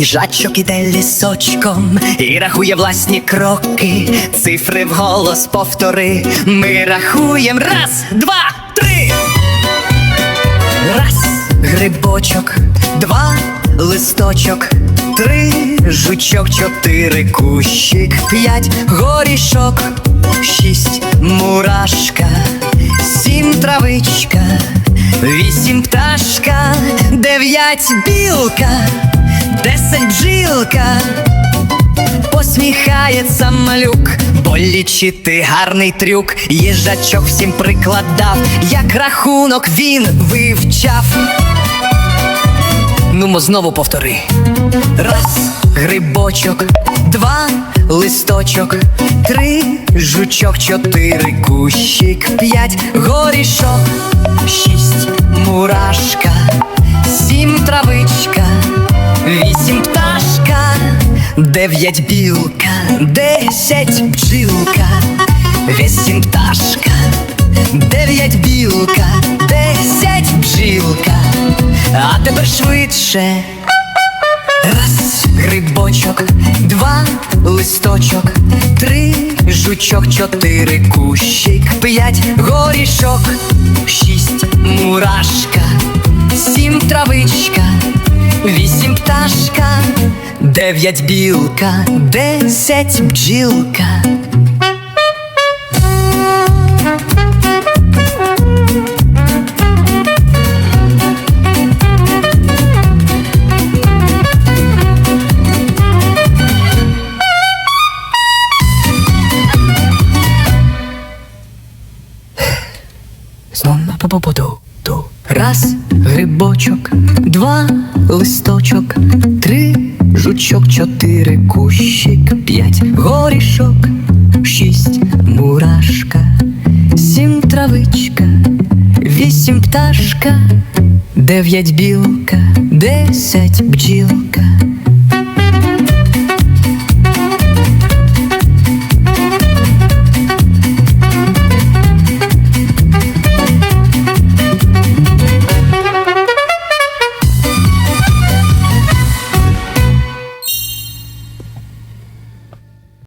Їжачок іде лісочком і рахує власні кроки. Цифри вголос повтори. Ми рахуєм. Раз, два, три. Раз, грибочок, два, листочок, три, жучок, чотири, кущик, п'ять, горішок, шість, мурашка, сім, травичка, вісім, пташка, дев'ять, білка, десять, бжилка. Посміхається малюк, полічити гарний трюк, їжачок всім прикладав, як рахунок він вивчав. Нумо знову повтори. Раз, грибочок, два, листочок, три, жучок, чотири, кущик, п'ять, горішок, шість, мурашка, сім, травичка, вісім, пташка, дев'ять, білка, десять, бджілка, вісім, пташка, дев'ять, білка, десять, бджілка, а тепер швидше. Раз, грибочок, два, листочок, три, жучок, чотири, кущик, п'ять, горішок, шість, мурашка, сім, травичка, пташка, дев'ять, білка, десять, бджілка. Раз, грибочок, два, листочок, вісім, пташка, дев'ять, білка, десять, бджілка,